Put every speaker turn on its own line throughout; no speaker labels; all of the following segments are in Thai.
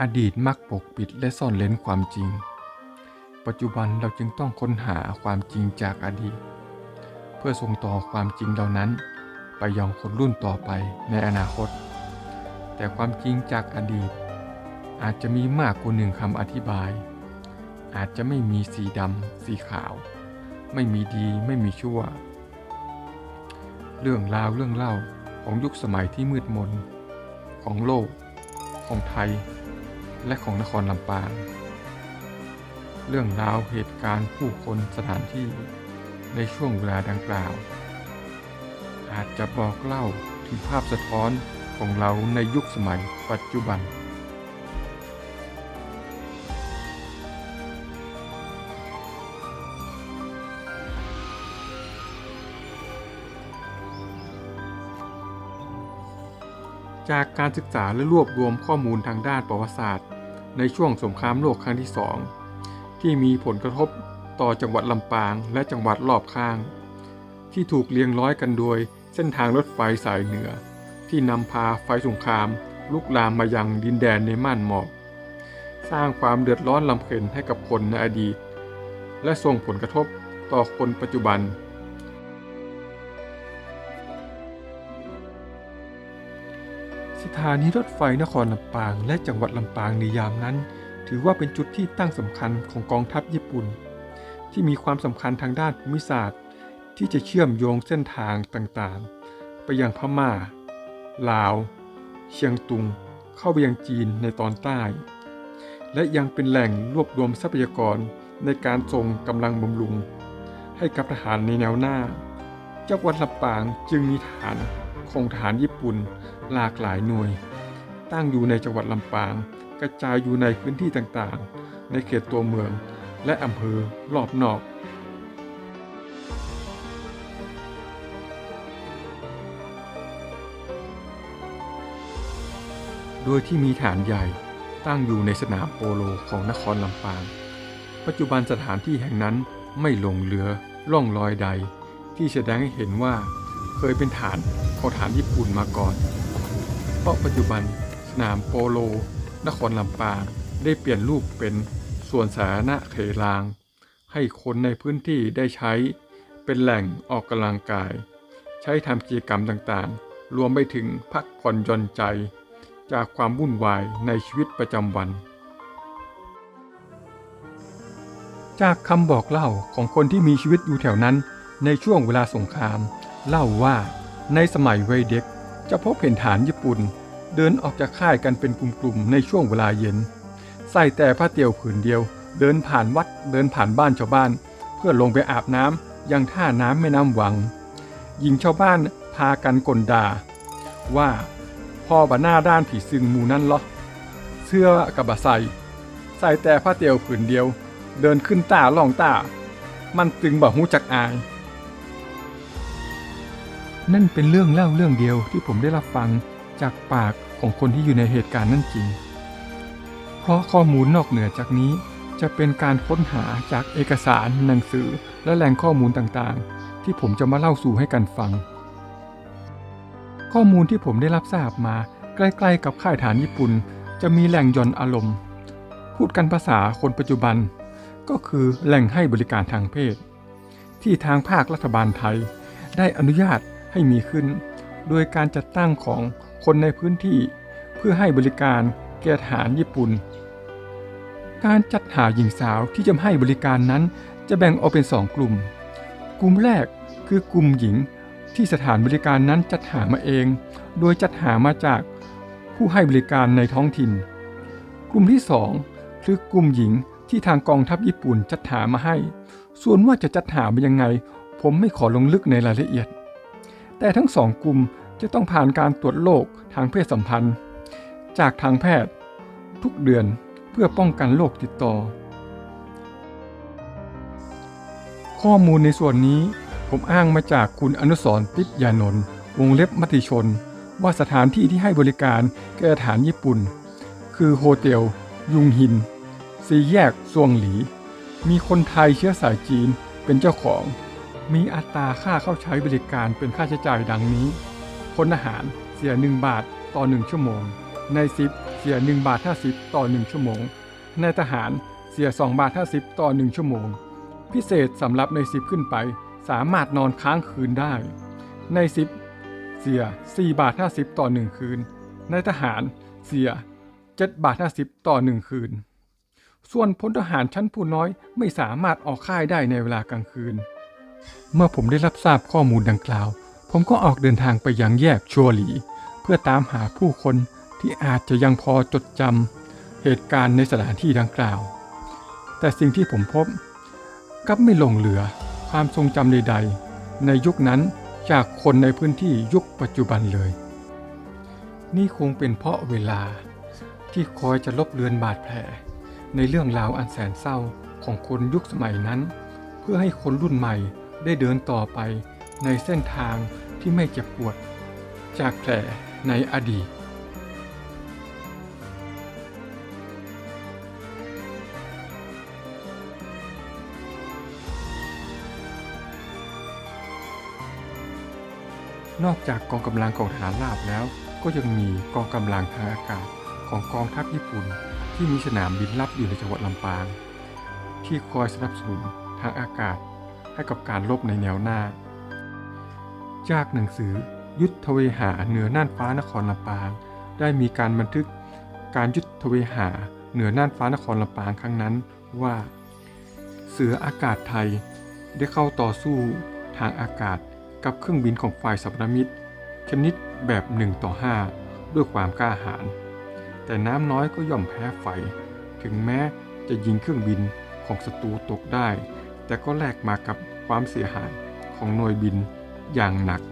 อดีตมักปกปิดและซ่อนเล้นความจริง ปัจจุบันเราจึงต้องค้นหาความจริงจากอดีต เพื่อส่งต่อความจริงเหล่านั้น ไปยังคนรุ่นต่อไปในอนาคต แต่ความจริงจากอดีต อาจจะมีมากกว่าหนึ่งคำอธิบาย อาจจะไม่มีสีดำสีขาว ไม่มีดีไม่มีชั่ว เรื่องราวเรื่องเล่าของยุคสมัยที่มืดมน ของโลก ของไทย และของนครลำปาง เรื่องราวเหตุการณ์ผู้คนสถานที่ในช่วงเวลาดังกล่าว อาจจะบอกเล่าถึงภาพสะท้อนของเราในยุคสมัยปัจจุบัน จากการศึกษาและรวบรวมข้อมูลทางด้านประวัติศาสตร์ ในช่วงสงครามโลกครั้งที่สองที่มีผลกระทบต่อจังหวัดลำปางและจังหวัดรอบข้าง ที่ถูกเรียงร้อยกันโดยเส้นทางรถไฟสายเหนือ ที่นำพาไฟสงคราม ลุกลามมายังดินแดนในม่านหมอกสร้างความเดือดร้อนลำเค็ญให้กับคนในอดีต และส่งผลกระทบต่อคนปัจจุบัน ถานีรถไฟนครลำปางและจังหวัดลำปางในยามนั้น ถือว่าเป็นจุดที่ตั้งสำคัญของกองทัพญี่ปุ่น ที่มีความสำคัญทางด้านภูมิศาสตร์ ที่จะเชื่อมโยงเส้นทางต่างๆ ไปยังพม่า ลาว เชียงตุง เข้าไปยังจีนในตอนใต้ และยังเป็นแหล่งรวบรวมทรัพยากรในการส่งกำลังบำรุง ให้กับทหารในแนวหน้า จังหวัดลำปางจึงมีฐานของทหารญี่ปุ่น หลากหลายหน่วย ตั้งอยู่ในจังหวัดลำปาง กระจายอยู่ในพื้นที่ต่างๆ ในเขตตัวเมืองและอำเภอรอบนอก โดยที่มีฐานใหญ่ตั้งอยู่ในสนามโปโลของนครลำปาง ปัจจุบันสถานที่แห่งนั้นไม่หลงเหลือร่องรอยใด ที่แสดงให้เห็นว่าเคยเป็นฐานของฐานญี่ปุ่นมาก่อน เพราะปัจจุบันสนามโปโล นครลำปางได้เปลี่ยนรูปเป็นส่วนสาธารณะเขลาง ให้คนในพื้นที่ได้ใช้เป็นแหล่งออกกำลังกาย ใช้ทำกิจกรรมต่างๆ รวมไปถึงพักผ่อนหย่อนใจ จากความวุ่นวายในชีวิตประจำวัน จากคำบอกเล่าของคนที่มีชีวิตอยู่แถวนั้นในช่วงเวลาสงคราม เล่าว่าในสมัยวัยเด็ก จะพบเห็นฐานญี่ปุ่น เดินออกจากค่ายกันเป็นกลุ่มๆในช่วงเวลาเย็น ใส่แต่ผ้าเตียวผืนเดียว เดินผ่านวัดเดินผ่านบ้านชาวบ้าน เพื่อลงไปอาบน้ำยังท่าน้ำแม่น้ำวังหญิงชาวบ้านพากันกลด่า ว่าพ่อบาหน้าด้านผีซึงมูนั่นเหรอเสื้อกับบะใส่ใส่แต่ผ้าเตียวผืนเดียว เดินขึ้นตาล่องตามันจึงบ่หูจักอาย นั่นเป็นเรื่องเล่าเรื่องเดียวที่ผมได้รับฟังจากปากของคนที่อยู่ในเหตุการณ์นั่นจริง เพราะข้อมูลนอกเหนือจากนี้จะเป็นการค้นหาจากเอกสาร หนังสือ และแหล่งข้อมูลต่างๆ ที่ผมจะมาเล่าสู่ให้กันฟัง ข้อมูลที่ผมได้รับทราบมา ใกล้ๆ กับค่ายฐานญี่ปุ่น จะมีแหล่งย่อนอารมณ์ พูดกันภาษาคนปัจจุบัน ก็คือแหล่งให้บริการทางเพศ ที่ทางภาครัฐบาลไทย ได้อนุญาต ให้มีขึ้น โดยการจัดตั้งของคนในพื้นที่ เพื่อให้บริการแก่ทหารญี่ปุ่น การจัดหาหญิงสาวที่จะให้บริการนั้นจะแบ่งออกเป็นสองกลุ่ม กลุ่มแรกคือกลุ่มหญิงที่สถานบริการนั้นจัดหามาเอง โดยจัดหามาจากผู้ให้บริการในท้องถิ่น กลุ่มที่สองคือกลุ่มหญิงที่ทางกองทัพญี่ปุ่นจัดหามาให้ ส่วนว่าจะจัดหามายังไง ผมไม่ขอลงลึกในรายละเอียด แต่ทั้งสองกลุ่มจะต้องผ่านการตรวจโรคทางเพศสัมพันธ์ จากทางแพทย์ทุกเดือนเพื่อป้องกันโรคติดต่อ ข้อมูลในส่วนนี้ผมอ้างมาจากคุณอนุสรณ์ติดยานนท์วงเล็บมติชน ว่าสถานที่ที่ให้บริการแก่ฐานญี่ปุ่น คือโฮเทลยุงหินสีแยกซวงหลี มีคนไทยเชื้อสายจีนเป็นเจ้าของ มีอัตราค่าเข้าใช้บริการเป็นค่าใช้จ่ายดังนี้คนอาหารเสีย 1 บาทต่อ 1 ชั่วโมง ในซิปสีย 1 บาท 50 ต่อ 1 ชั่วโมง ในทหารเสีย 2 บาท 50 ต่อ 1 ชั่วโมง พิเศษสำหรับใน10ขึ้นไป สามารถนอนค้างคืนได้ ใน10เสีย 4 บาท 50 ต่อ 1 คืน ในทหารเสีย 7 บาท 50 ต่อ 1 คืน ส่วนพลทหารชั้นผู้น้อยไม่สามารถออกค่ายได้ในเวลากลางคืน เมื่อผมได้รับทราบข้อมูลดังกล่าว ผมก็ออกเดินทางไปยังแยกชัวหลี เพื่อตามหาผู้คนที่อาจจะยังพอจดจำเหตุการณ์ในสถานที่ดังกล่าว แต่สิ่งที่ผมพบกับไม่หลงเหลือความทรงจำใดๆ ในยุคนั้นจากคนในพื้นที่ยุคปัจจุบันเลย นี่คงเป็นเพราะเวลาที่คอยจะลบเลือนบาดแผล ในเรื่องราวอันแสนเศร้าของคนยุคสมัยนั้น เพื่อให้คนรุ่นใหม่ ได้เดินต่อไปในเส้นทางที่ไม่เจ็บปวด จากแผลในอดีต นอกจากกองกำลังของทหารราบแล้ว ก็ยังมีกองกำลังทางอากาศของกองทัพญี่ปุ่น ที่มีสนามบินลับอยู่ในจังหวัดลำปาง ที่คอยสนับสนุนทางอากาศ ให้กับการรบในแนวหน้า จากหนังสือยุทธเวหาเหนือน่านฟ้านครลำปาง ได้มีการบันทึกการยุทธเวหาเหนือน่านฟ้านครลำปางครั้งนั้นว่า เสืออากาศไทยได้เข้าต่อสู้ทางอากาศกับเครื่องบินของฝ่ายสัมพันธมิตรชนิดแบบ1ต่อ5ด้วยความกล้าหาญแต่น้ำน้อยก็ย่อมแพ้ไฟ ถึงแม้จะยิงเครื่องบินของศัตรูตกได้ แต่ก็แลกมากับความเสียหายของหน่วยบินอย่างหนัก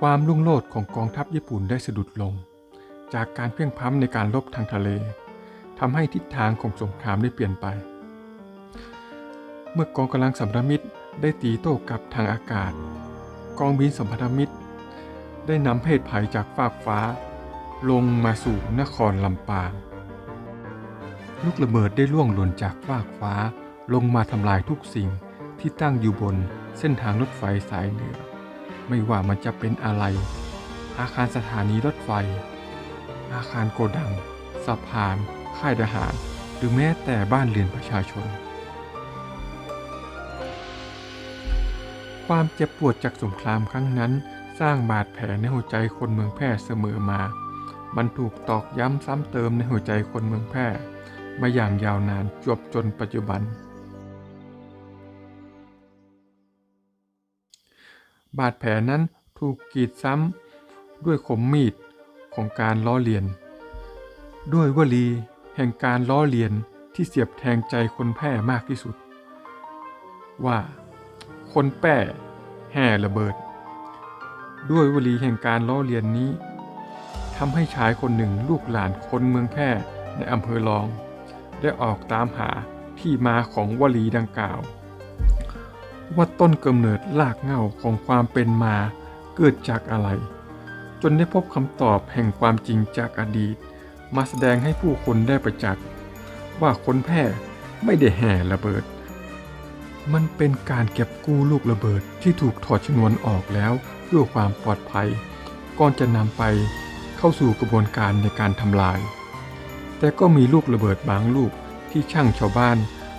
ความลุ่งโลดของกองทัพญี่ปุ่นได้สะดุดลง จากการเพียงพ้ำในการรบทางทะเลทำให้ทิศทางของสงครามได้เปลี่ยนไป เมื่อกองกำลังสัมพันธมิตรได้ตีโต้กลับทางอากาศ กองบินสัมพันธมิตร ได้นำเพศภัยจากฟากฟ้า ลงมาสู่นครลำปาง ลูกระเบิดได้ล่วงหล่นจากฟากฟ้าลงมาทำลายทุกสิ่งที่ตั้งอยู่บนเส้นทางรถไฟสายเหนือ ไม่ว่ามันจะเป็นอะไร อาคารสถานีรถไฟ อาคารโกดัง สะพาน ค่ายทหาร หรือแม้แต่บ้านเรือนประชาชน ความเจ็บปวดจากสงครามครั้งนั้นสร้างบาดแผลในหัวใจคนเมืองแพร่เสมอมา มันถูกตอกย้ำซ้ำเติมในหัวใจคนเมืองแพร่มาอย่างยาวนานจวบจนปัจจุบัน บาดแผลนั้นถูกกรีดซ้ำด้วยขมมีดของการล้อเลียน ด้วยวลีแห่งการล้อเลียนที่เสียบแทงใจคนแพร่มากที่สุด ว่าคนแป้แห่ระเบิด ด้วยวลีแห่งการล้อเลียนนี้ ทำให้ชายคนหนึ่งลูกหลานคนเมืองแพร่ในอำเภอรอง ได้ออกตามหาที่มาของวลีดังกล่าว ว่าต้นกำเนิดลากเหง้าของความเป็นมาเกิดจากอะไร จนได้พบคำตอบแห่งความจริงจากอดีต มาแสดงให้ผู้คนได้ประจักษ์ว่าคนแพร่ไม่ได้แห่ระเบิด มันเป็นการเก็บกู้ลูกระเบิดที่ถูกถอดชนวนออกแล้วเพื่อความปลอดภัย ก่อนจะนำไป เข้าสู่กระบวนการในการทำลาย แต่ก็มีลูกระเบิดบางลูกที่ช่างชาวบ้าน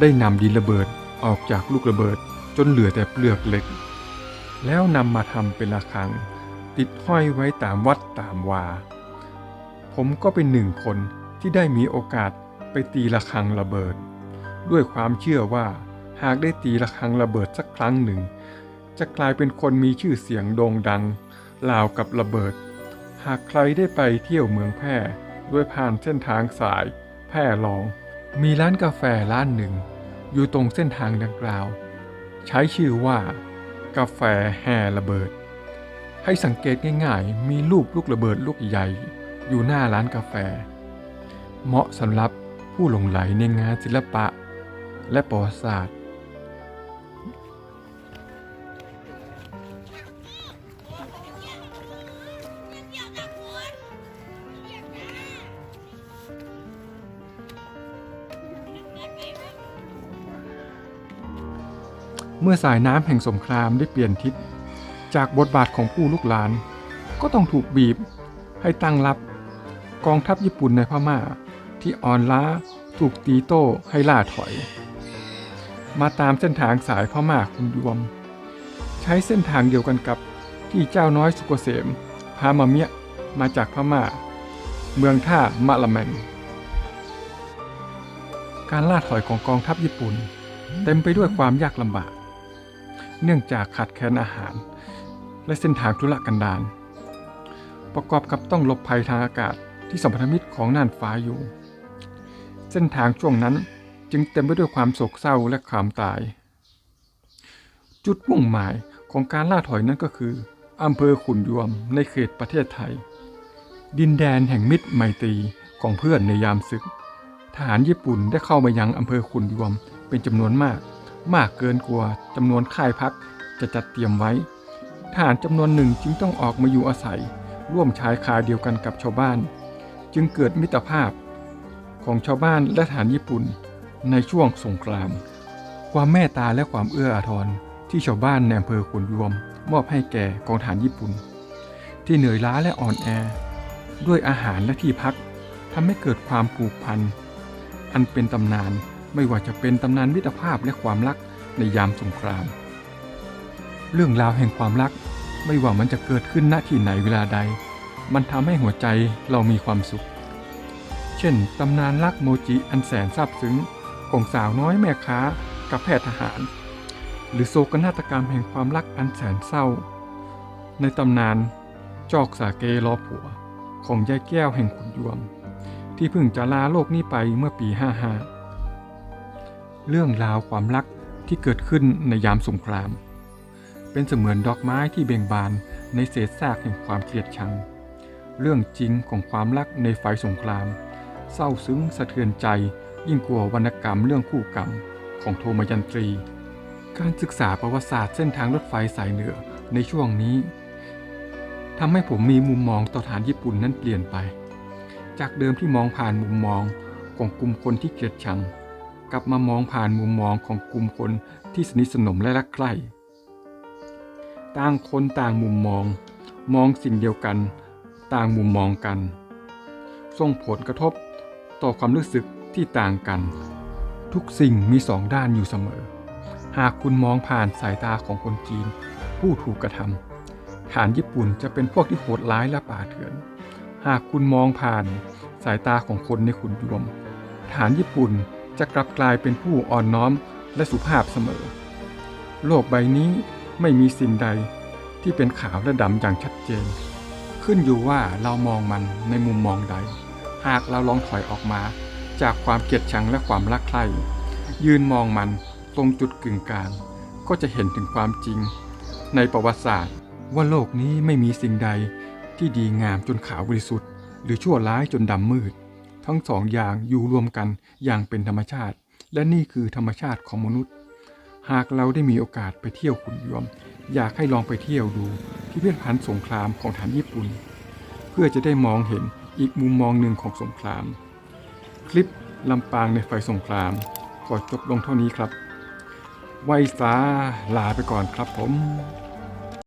ได้นำดินระเบิดออกจากลูกระเบิดจนเหลือแต่เปลือกเหล็ก แล้วนำมาทำเป็นระฆัง ติดห้อยไว้ตามวัดตามวา ผมก็เป็นหนึ่งคนที่ได้มีโอกาสไปตีระฆังระเบิด ด้วยความเชื่อว่าหากได้ตีระฆังระเบิดสักครั้งหนึ่ง จะกลายเป็นคนมีชื่อเสียงโด่งดังราวกับระเบิด หากใครได้ไปเที่ยวเมืองแพร่ด้วยผ่านเส้นทางสาย แพร่ลอง มีร้านกาแฟร้านหนึ่ง อยู่ตรงเส้นทางดังกล่าว ใช้ชื่อว่า กาแฟแห่ระเบิด ให้สังเกตง่ายๆ มีรูปลูกระเบิดลูกใหญ่ อยู่หน้าร้านกาแฟ เหมาะสำหรับผู้หลงไหลในงานศิลปะ และประวัติศาสตร์ เมื่อสายน้ำแห่งสงครามได้เปลี่ยนทิศ จากบทบาทของผู้ลูกหลาน ก็ต้องถูกบีบให้ตั้งรับ กองทัพญี่ปุ่นในพม่า ที่อ่อนล้าถูกตีโต้ให้ล่าถอย มาตามเส้นทางสายพม่าคุณยวม ใช้เส้นทางเดียวกันกับที่เจ้าน้อยสุกเกษมพามาเมียมาจากพม่า เมืองท่ามะละแมงการล่าถอยของกองทัพญี่ปุ่น เต็มไปด้วยความยากลำบาก เนื่องจากขาดแคลนอาหาร และเส้นทางทุรกันดารประกอบกับต้องหลบภัยทางอากาศที่สัมพันธมิตรของน่านฟ้าอยู่ เส้นทางช่วงนั้นจึงเต็มไปด้วยความโศกเศร้าและความตาย จุดมุ่งหมายของการล่าถอยนั้นก็คืออำเภอขุนยวมในเขตประเทศไทย ดินแดนแห่งมิตรไมตรีของเพื่อนในยามศึก ทหารญี่ปุ่นได้เข้ามายังอำเภอขุนยวมเป็นจำนวนมาก มากเกินกว่าจำนวนค่ายพักจะจัดเตรียมไว้ทหารจำนวนหนึ่งจึงต้องออกมาอยู่อาศัย ร่วมชายคาเดียวกันกับชาวบ้าน จึงเกิดมิตรภาพของชาวบ้านและทหารญี่ปุ่นในช่วงสงคราม ความเมตตาและความเอื้ออาทรที่ชาวบ้านในอำเภอขุนยวม มอบให้แก่กองทหารญี่ปุ่น ที่เหนื่อยล้าและอ่อนแอ ด้วยอาหารและที่พักทำให้เกิดความผูกพัน อันเป็นตำนาน ไม่ว่าจะเป็นตำนานมิตรภาพและความรักในยามสงคราม เรื่องราวแห่งความรักไม่ว่ามันจะเกิดขึ้นณที่ไหนเวลาใด มันทำให้หัวใจเรามีความสุข เช่นตำนานรักโมจิอันแสนซาบซึ้งของสาวน้อยแม่ค้ากับแพทย์ทหาร หรือโศกนาฏกรรมแห่งความรักอันแสนเศร้า ในตำนานจอกสาเกรอผัวของยายแก้วแห่งขุนยวม ที่เพิ่งจะลาโลกนี้ไปเมื่อปี 55 เรื่องราวความรักที่เกิดขึ้นในยามสงคราม เป็นเสมือนดอกไม้ที่เบ่งบานในเศษซากแห่งความเกลียดชัง เรื่องจริงของความรักในไฟสงคราม เศร้าซึ้งสะเทือนใจยิ่งกว่าวรรณกรรมเรื่องคู่กรรมของโทมยันตรี การศึกษาประวัติศาสตร์เส้นทางรถไฟสายเหนือในช่วงนี้ทำให้ผมมีมุมมองต่อฐานญี่ปุ่นนั้นเปลี่ยนไป จากเดิมที่มองผ่านมุมมองของกลุ่มคนที่เกลียดชัง กลับมามองผ่านมุมมองของกลุ่มคนที่สนิทสนมและรักใคร่ต่างคนต่างมุมมอง มองสิ่งเดียวกัน ต่างมุมมองกัน ส่งผลกระทบต่อความรู้สึกที่ต่างกัน ทุกสิ่งมีสองด้านอยู่เสมอ หากคุณมองผ่านสายตาของคนจีน ผู้ถูกกระทำฐานญี่ปุ่นจะเป็นพวกที่โหดร้ายและป่าเถื่อน หากคุณมองผ่านสายตาของคนในขุนยวมฐานญี่ปุ่น จะกลับกลายเป็นผู้อ่อนน้อมและสุภาพเสมอ โลกใบนี้ไม่มีสิ่งใดที่เป็นขาวและดำอย่างชัดเจน ขึ้นอยู่ว่าเรามองมันในมุมมองใด หากเราลองถอยออกมา จากความเกลียดชังและความรักใคร่ยืนมองมันตรงจุดกึ่งกลาง ก็จะเห็นถึงความจริง ในประวัติศาสตร์ว่าโลกนี้ไม่มีสิ่งใดที่ดีงามจนขาวบริสุทธิ์ หรือชั่วร้ายจนดำมืด ทั้งสองอย่างอยู่รวมกันอย่างเป็นธรรมชาติ และนี่คือธรรมชาติของมนุษย์ หากเราได้มีโอกาสไปเที่ยวขุนยวม อยากให้ลองไปเที่ยวดูพิพิธภัณฑ์สงครามของฐานญี่ปุ่น เพื่อจะได้มองเห็นอีกมุมมองหนึ่งของสงคราม คลิปลำปางในไฟสงครามขอจบลงเท่านี้ครับ ไว้สาลาไปก่อนครับผม